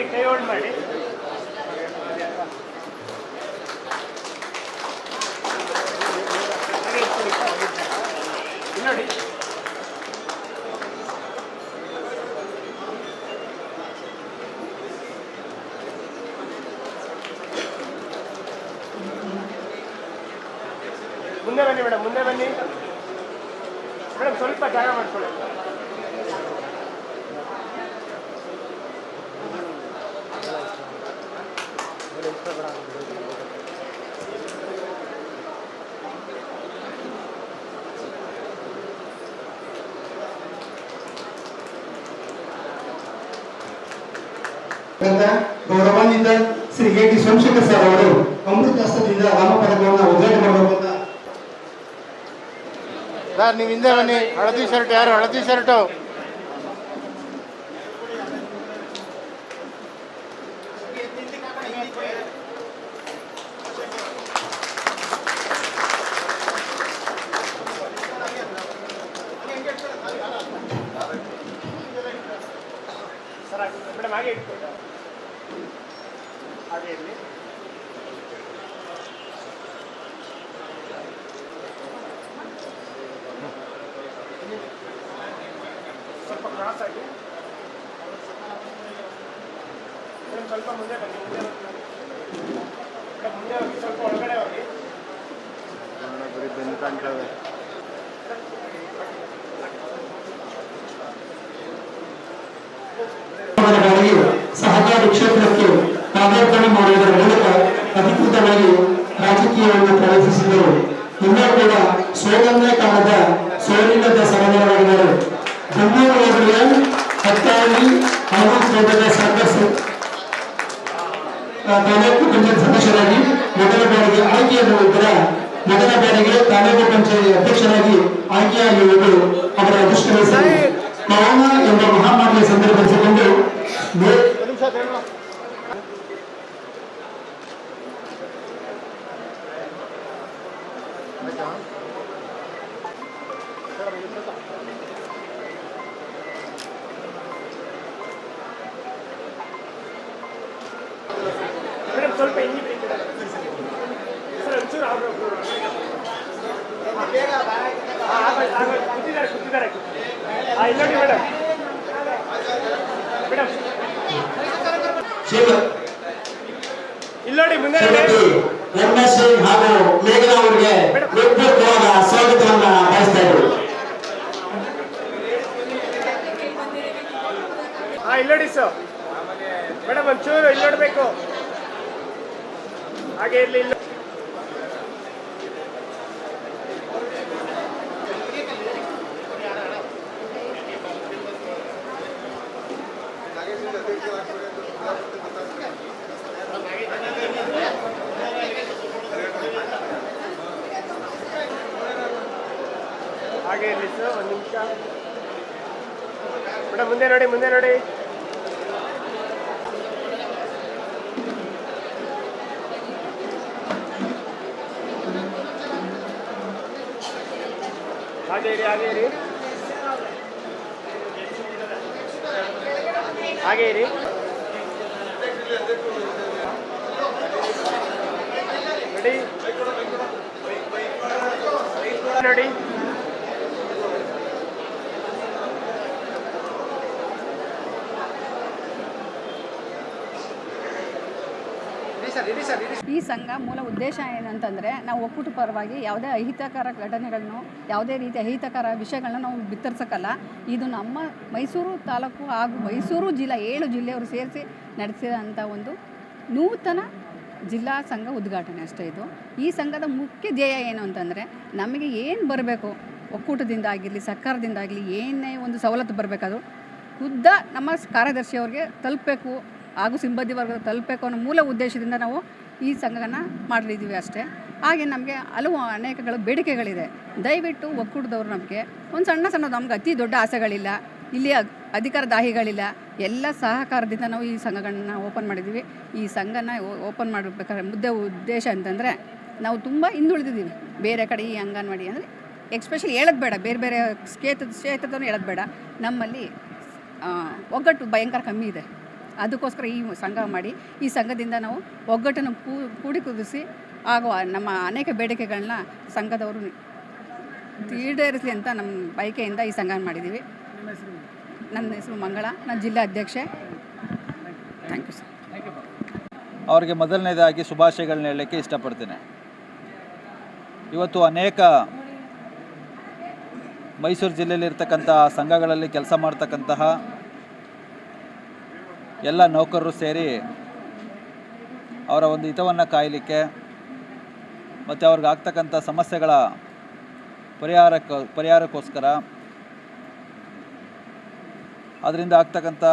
ಹಾಗೆ ಕೈ ಹೋಲ್ಡ್ ಮಾಡಿ ಹಾಗೆ ಇಟ್ಕೊಳ್ಳಿ ಇಲ್ಲಿ ನೋಡಿ ಮುಂದೆ ಬನ್ನಿ ಮೇಡಮ್ ಮುಂದೆ ಬನ್ನಿ ಮೇಡಮ್ ಸ್ವಲ್ಪ ಜಾಗ ಮಾಡ್ಕೊಳ್ಳಿ ಗೌರವಾನ್ವಿತ Shri K T Somashekar sir ಅವರು ಅಮೃತ ಹಸ್ತದಿಂದ ನಾಮಪದಕವನ್ನು ಉದ್ಘಾಟನೆ ಮಾಡುವಂತ ಸರ್, ನೀವು ಹಿಂದೆ ಬನ್ನಿ. ಹಳದಿ ಶರ್ಟ್ ಯಾರು? ಹಳದಿ ಶರ್ಟು ಸರ್ ಮೇಡಮ್ ಹಾಗೆ ಇಟ್ಕೊಳ್ಳಿ ಹಾಗೆ ಇರಲಿ ಸ್ವಲ್ಪ ಕ್ರಾಸ್ ಆಗಿ ಮೇಡಮ್ ಸ್ವಲ್ಪ ಮುಂದೆ ಬನ್ನಿ ಮುಂದೆ ಬನ್ನಿ ಮೇಡಮ್ ಮುಂದೆ ಹೋಗಿ ಸ್ವಲ್ಪ ಒಳಗಡೆ ಹೋಗಿ ಬರೀ ಬೆನ್ನು ಕಾಣ್ತವೆ ಸಹಕಾರಿ ಕ್ಷೇತ್ರಕ್ಕೆ ಪಾದಾರ್ಪಣೆ ಮಾಡುವುದರ ಮೂಲಕ ಅಧಿಕೃತವಾಗಿ ರಾಜಕೀಯವನ್ನು ಪ್ರವೇಶಿಸಿದರು. ಇನ್ನೂ ಕೂಡ ಸೋಲನ್ನೇ ಕಾಲದ ಸೋಲಿಲ್ಲದ ಸಹೋದರರಾಗಿದ್ದರು ಬೆಂಗಳೂರು ಹೋಬಳಿಯ ಹತ್ತಾಳಿ ಹಾಗೂ ಕ್ಷೇತ್ರದ ಸರ್ಕಸ್ ತಾಲೂಕು ಪಂಚಾಯತ್ ಸದಸ್ಯರಾಗಿ ಮೊದಲ ಬಾರಿಗೆ ಆಯ್ಕೆಯಾದ ನಂತರ ಮೊದಲ ಬಾರಿಗೆ ತಾಲೂಕು ಪಂಚಾಯತ್ ಅಧ್ಯಕ್ಷರಾಗಿ ಆಯ್ಕೆಯಾಗಿರುವುದು ಅವರ ಅದೃಷ್ಟವೇ ಕೊರೋನಾ ಎಂಬ ಮಹಾಮಾರಿಯ ಸಂದರ್ಭದಲ್ಲಿ ಸ್ವಲ್ಪ ಬಿಡಿ ಸರ್ ಒಂಚೂರು ಅವರು ಇಲ್ಲಿ ನೋಡಿ ಮೇಡಮ್. ಮೇಡಮ್ ಶಿವ ಇಲ್ಲಿ ಮುಂದೆ ನೋಡಿ. ಶ್ರೀಮತಿ ರಮೇಶ್ ಸಿಂಗ್ ಹಾಗೂ ಮೇಘನಾ ಅವರಿಗೆ ಹೃತ್ಪೂರ್ವಕವಾದ ಸ್ವಾಗತವನ್ನ ಬಯಸ್ತಾ ಇದ್ರು ಹಾಂ ಇಲ್ಲಿ ನೋಡಿ ಸರ್. ಮೇಡಮ್ ಒಂಚೂರು ಇಲ್ಲಿ ನೋಡಬೇಕು. ಹಾಗೆ ಇರಲಿ ಇರಲಿ ಸರ್ ಒಂದು ನಿಮಿಷ. ಮೇಡಮ್ ಮುಂದೆ ನೋಡಿ ಮುಂದೆ ನೋಡಿ. ಹಾಗೆ ಇರಿ ಹಾಗೆ ಇರಿ. ಹಾಗೆ ಇರಿ. ರೆಡಿ ನೋಡಿ. ಈ ಸಂಘ ಮೂಲ ಉದ್ದೇಶ ಏನಂತಂದ್ರೆ ನಾವು ಒಕ್ಕೂಟ ಪರವಾಗಿ ಯಾವುದೇ ಅಹಿತಕರ ಘಟನೆಗಳನ್ನು, ಯಾವುದೇ ರೀತಿ ಅಹಿತಕರ ವಿಷಯಗಳನ್ನ ನಾವು ಬಿತ್ತರಿಸಕಲ್ಲ ಇದು ನಮ್ಮ ಮೈಸೂರು ತಾಲೂಕು ಹಾಗೂ ಮೈಸೂರು ಜಿಲ್ಲಾ ಏಳು ಜಿಲ್ಲೆಯವರು ಸೇರಿಸಿ ನಡೆಸಿದಂಥ ಒಂದು ನೂತನ ಜಿಲ್ಲಾ ಸಂಘ ಉದ್ಘಾಟನೆ ಅಷ್ಟೇ ಇದು. ಈ ಸಂಘದ ಮುಖ್ಯ ಧ್ಯೇಯ ಏನು ಅಂತಂದರೆ ನಮಗೆ ಏನು ಬರಬೇಕು, ಒಕ್ಕೂಟದಿಂದ ಆಗಿರಲಿ, ಸರ್ಕಾರದಿಂದ ಆಗಲಿ ಏನೇ ಒಂದು ಸವಲತ್ತು ಬರಬೇಕಾದ್ರೂ ಖುದ್ದ ನಮ್ಮ ಕಾರ್ಯದರ್ಶಿಯವ್ರಿಗೆ ತಲುಪಬೇಕು ಹಾಗೂ ಸಿಬ್ಬಂದಿ ವರ್ಗ ತಲುಪಬೇಕು ಅನ್ನೋ ಮೂಲ ಉದ್ದೇಶದಿಂದ ನಾವು ಈ ಸಂಘನ ಮಾಡಲಿದ್ದೀವಿ ಅಷ್ಟೇ. ಹಾಗೆ ನಮಗೆ ಹಲವು ಅನೇಕಗಳು ಬೇಡಿಕೆಗಳಿದೆ. ದಯವಿಟ್ಟು ಒಕ್ಕೂಟದವ್ರು ನಮಗೆ ಒಂದು ಸಣ್ಣ ಸಣ್ಣ ನಮ್ಗೆ ಅತಿ ದೊಡ್ಡ ಆಸೆಗಳಿಲ್ಲ. ಇಲ್ಲಿ ಅಧಿಕಾರ ದಾಹಿಗಳಿಲ್ಲ. ಎಲ್ಲ ಸಹಕಾರದಿಂದ ನಾವು ಈ ಸಂಘಗಳನ್ನ ಓಪನ್ ಮಾಡಿದ್ದೀವಿ. ಈ ಸಂಘನ ಓಪನ್ ಮಾಡಬೇಕಾದ್ರೆ ಮುದ್ದೆ ಉದ್ದೇಶ ಅಂತಂದರೆ ನಾವು ತುಂಬ ಹಿಂದುಳಿದಿದ್ದೀವಿ. ಬೇರೆ ಕಡೆ ಈ ಅಂಗನವಾಡಿ ಅಂದರೆ ಎಕ್ಸ್ಪೆಷಲಿ ಹೇಳೋದು ಬೇಡ. ಬೇರೆ ಬೇರೆ ಕ್ಷೇತ್ರದ ಕ್ಷೇತ್ರದವ್ರು ಹೇಳೋದು ಬೇಡ. ನಮ್ಮಲ್ಲಿ ಒಗ್ಗಟ್ಟು ಭಯಂಕರ ಕಮ್ಮಿ ಇದೆ. ಅದಕ್ಕೋಸ್ಕರ ಈ ಸಂಘ ಮಾಡಿ, ಈ ಸಂಘದಿಂದ ನಾವು ಒಗ್ಗಟ್ಟನ್ನು ಕೂಡಿ ಕುದಿಸಿ ಆಗುವ ನಮ್ಮ ಅನೇಕ ಬೇಡಿಕೆಗಳನ್ನ ಸಂಘದವರು ಈಡೇರಿಸಲಿ ಅಂತ ನಮ್ಮ ಬಯಕೆಯಿಂದ ಈ ಸಂಘ ಮಾಡಿದ್ದೀವಿ. ನನ್ನ ಹೆಸರು ಮಂಗಳ ನಾನು ಜಿಲ್ಲಾ ಅಧ್ಯಕ್ಷೆ. ಥ್ಯಾಂಕ್ ಯು ಸರ್ ಅವರಿಗೆ ಮೊದಲನೇದಾಗಿ ಶುಭಾಶಯಗಳನ್ನ ಹೇಳಲಿಕ್ಕೆ ಇಷ್ಟಪಡ್ತೇನೆ. ಇವತ್ತು ಅನೇಕ ಮೈಸೂರು ಜಿಲ್ಲೆಯಲ್ಲಿರ್ತಕ್ಕಂಥ ಸಂಘಗಳಲ್ಲಿ ಕೆಲಸ ಮಾಡ್ತಕ್ಕಂತಹ ಎಲ್ಲ ನೌಕರರು ಸೇರಿ ಅವರ ಒಂದು ಹಿತವನ್ನು ಕಾಯಲಿಕ್ಕೆ ಮತ್ತು ಅವ್ರಿಗೆ ಆಗ್ತಕ್ಕಂಥ ಸಮಸ್ಯೆಗಳ ಪರಿಹಾರಕ್ಕೆ, ಪರಿಹಾರಕ್ಕೋಸ್ಕರ ಅದರಿಂದ ಆಗ್ತಕ್ಕಂಥ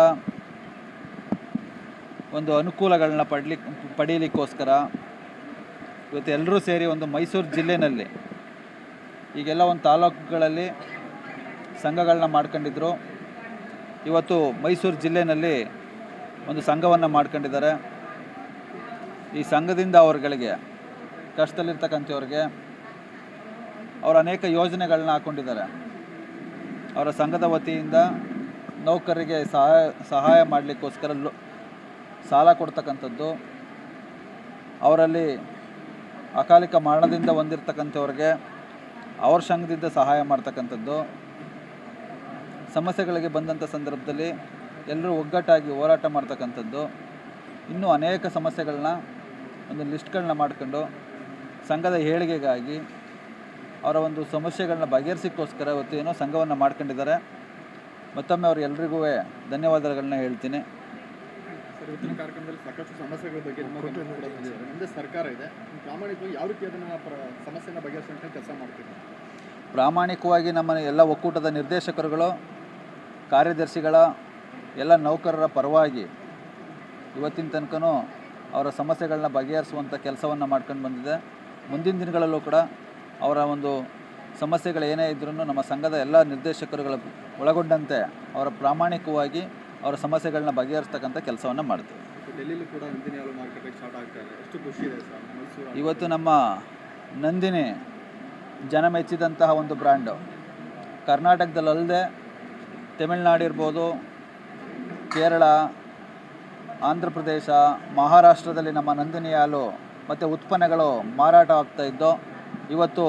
ಒಂದು ಅನುಕೂಲಗಳನ್ನ ಪಡ್ಲಿಕ್ಕೆ ಪಡೀಲಿಕ್ಕೋಸ್ಕರ ಇವತ್ತು ಎಲ್ಲರೂ ಸೇರಿ ಒಂದು ಮೈಸೂರು ಜಿಲ್ಲೆಯಲ್ಲಿ ಈಗೆಲ್ಲ ಒಂದು ತಾಲೂಕುಗಳಲ್ಲಿ ಸಂಘಗಳನ್ನ ಮಾಡ್ಕೊಂಡಿದ್ರು. ಇವತ್ತು ಮೈಸೂರು ಜಿಲ್ಲೆನಲ್ಲಿ ಒಂದು ಸಂಘವನ್ನು ಮಾಡ್ಕೊಂಡಿದ್ದಾರೆ. ಈ ಸಂಘದಿಂದ ಅವರುಗಳಿಗೆ, ಕಷ್ಟದಲ್ಲಿರ್ತಕ್ಕಂಥವ್ರಿಗೆ ಅವರು ಅನೇಕ ಯೋಜನೆಗಳನ್ನ ಹಾಕ್ಕೊಂಡಿದ್ದಾರೆ ಅವರ ಸಂಘದ ವತಿಯಿಂದ ನೌಕರರಿಗೆ ಸಹಾಯ ಸಹಾಯ ಮಾಡಲಿಕ್ಕೋಸ್ಕರ ಲೋ, ಸಾಲ ಕೊಡ್ತಕ್ಕಂಥದ್ದು. ಅವರಲ್ಲಿ ಅಕಾಲಿಕ ಮರಣದಿಂದ ಹೊಂದಿರತಕ್ಕಂಥವ್ರಿಗೆ ಅವ್ರ ಸಂಘದಿಂದ ಸಹಾಯ ಮಾಡ್ತಕ್ಕಂಥದ್ದು. ಸಮಸ್ಯೆಗಳಿಗೆ ಬಂದಂಥ ಸಂದರ್ಭದಲ್ಲಿ ಎಲ್ಲರೂ ಒಗ್ಗಟ್ಟಾಗಿ ಹೋರಾಟ ಮಾಡ್ತಕ್ಕಂಥದ್ದು. ಇನ್ನೂ ಅನೇಕ ಸಮಸ್ಯೆಗಳನ್ನ ಒಂದು ಲಿಸ್ಟ್ಗಳನ್ನ ಮಾಡ್ಕೊಂಡು ಸಂಘದ ಏಳಿಗೆಗಾಗಿ ಅವರ ಒಂದು ಸಮಸ್ಯೆಗಳನ್ನ ಬಗೆಹರಿಸಿಕ್ಕೋಸ್ಕರ ಇವತ್ತು ಏನೋ ಸಂಘವನ್ನು ಮಾಡ್ಕೊಂಡಿದ್ದಾರೆ. ಮತ್ತೊಮ್ಮೆ ಅವ್ರಿಗೆಲ್ರಿಗೂ ಧನ್ಯವಾದಗಳನ್ನ ಹೇಳ್ತೀನಿ. ಸರ್ ಇವತ್ತಿನ ಕಾರ್ಯಕ್ರಮದಲ್ಲಿ ಸಾಕಷ್ಟು ಸಮಸ್ಯೆಗಳ ಬಗ್ಗೆ ನಿಮ್ಮ ಗಮನ ಕೂಡ ಸರ್ಕಾರ ಇದೆ. ಪ್ರಾಮಾಣಿಕವಾಗಿ ಯಾವ ರೀತಿ ಅದನ್ನು ಪ್ರ ಸಮಸ್ಯೆನ ಬಗೆಹರಿಸುವಂತ ಕೆಲಸ ಮಾಡ್ತೀವಿ ಪ್ರಾಮಾಣಿಕವಾಗಿ ನಮ್ಮ ಎಲ್ಲ ಒಕ್ಕೂಟದ ನಿರ್ದೇಶಕರುಗಳು ಕಾರ್ಯದರ್ಶಿಗಳ ಎಲ್ಲ ನೌಕರರ ಪರವಾಗಿ ಇವತ್ತಿನ ತನಕನೂ ಅವರ ಸಮಸ್ಯೆಗಳನ್ನ ಬಗೆಹರಿಸುವಂಥ ಕೆಲಸವನ್ನು ಮಾಡ್ಕೊಂಡು ಬಂದಿದೆ. ಮುಂದಿನ ದಿನಗಳಲ್ಲೂ ಕೂಡ ಅವರ ಒಂದು ಸಮಸ್ಯೆಗಳು ಏನೇ ಇದ್ರೂ ನಮ್ಮ ಸಂಘದ ಎಲ್ಲ ನಿರ್ದೇಶಕರುಗಳ ಒಳಗೊಂಡಂತೆ ಅವರ ಪ್ರಾಮಾಣಿಕವಾಗಿ ಅವರ ಸಮಸ್ಯೆಗಳನ್ನ ಬಗೆಹರಿಸ್ತಕ್ಕಂಥ ಕೆಲಸವನ್ನು ಮಾಡ್ತೀವಿ. ಇವತ್ತು ನಮ್ಮ ನಂದಿನಿ ಜನ ಮೆಚ್ಚಿದಂತಹ ಒಂದು ಬ್ರ್ಯಾಂಡು ಕರ್ನಾಟಕದಲ್ಲದೆ ತಮಿಳ್ನಾಡು ಇರ್ಬೋದು ಕೇರಳ, ಆಂಧ್ರ ಪ್ರದೇಶ, ಮಹಾರಾಷ್ಟ್ರದಲ್ಲಿ ನಮ್ಮ ನಂದಿನಿ ಹಾಲು ಮತ್ತು ಉತ್ಪನ್ನಗಳು ಮಾರಾಟ ಆಗ್ತಾ ಇದ್ದೋ, ಇವತ್ತು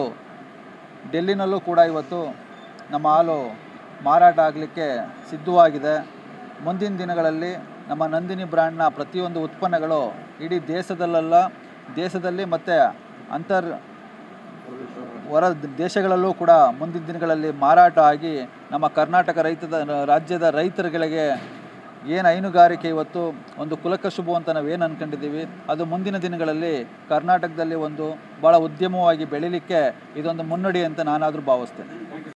ಡೆಲ್ಲಿನಲ್ಲೂ ಕೂಡ ಇವತ್ತು ನಮ್ಮ ಹಾಲು ಮಾರಾಟ ಆಗಲಿಕ್ಕೆ ಸಿದ್ಧವಾಗಿದೆ. ಮುಂದಿನ ದಿನಗಳಲ್ಲಿ ನಮ್ಮ ನಂದಿನಿ ಬ್ರ್ಯಾಂಡ್ನ ಪ್ರತಿಯೊಂದು ಉತ್ಪನ್ನಗಳು ಇಡೀ ದೇಶದಲ್ಲೆಲ್ಲ, ದೇಶದಲ್ಲಿ ಮತ್ತು ಅಂತರ್ ಹೊರ ದೇಶಗಳಲ್ಲೂ ಕೂಡ ಮುಂದಿನ ದಿನಗಳಲ್ಲಿ ಮಾರಾಟ ಆಗಿ ನಮ್ಮ ಕರ್ನಾಟಕ ರೈತದ, ರಾಜ್ಯದ ರೈತರುಗಳಿಗೆ ಏನು ಹೈನುಗಾರಿಕೆ ಇವತ್ತು? ಒಂದು ಕುಲಕಶುಭು ಅಂತ ನಾವೇನು ಅಂದ್ಕೊಂಡಿದ್ದೀವಿ ಅದು ಮುಂದಿನ ದಿನಗಳಲ್ಲಿ ಕರ್ನಾಟಕದಲ್ಲಿ ಒಂದು ಭಾಳ ಉದ್ಯಮವಾಗಿ ಬೆಳೀಲಿಕ್ಕೆ ಇದೊಂದು ಮುನ್ನಡಿ ಅಂತ ನಾನಾದರೂ ಭಾವಿಸ್ತೇನೆ.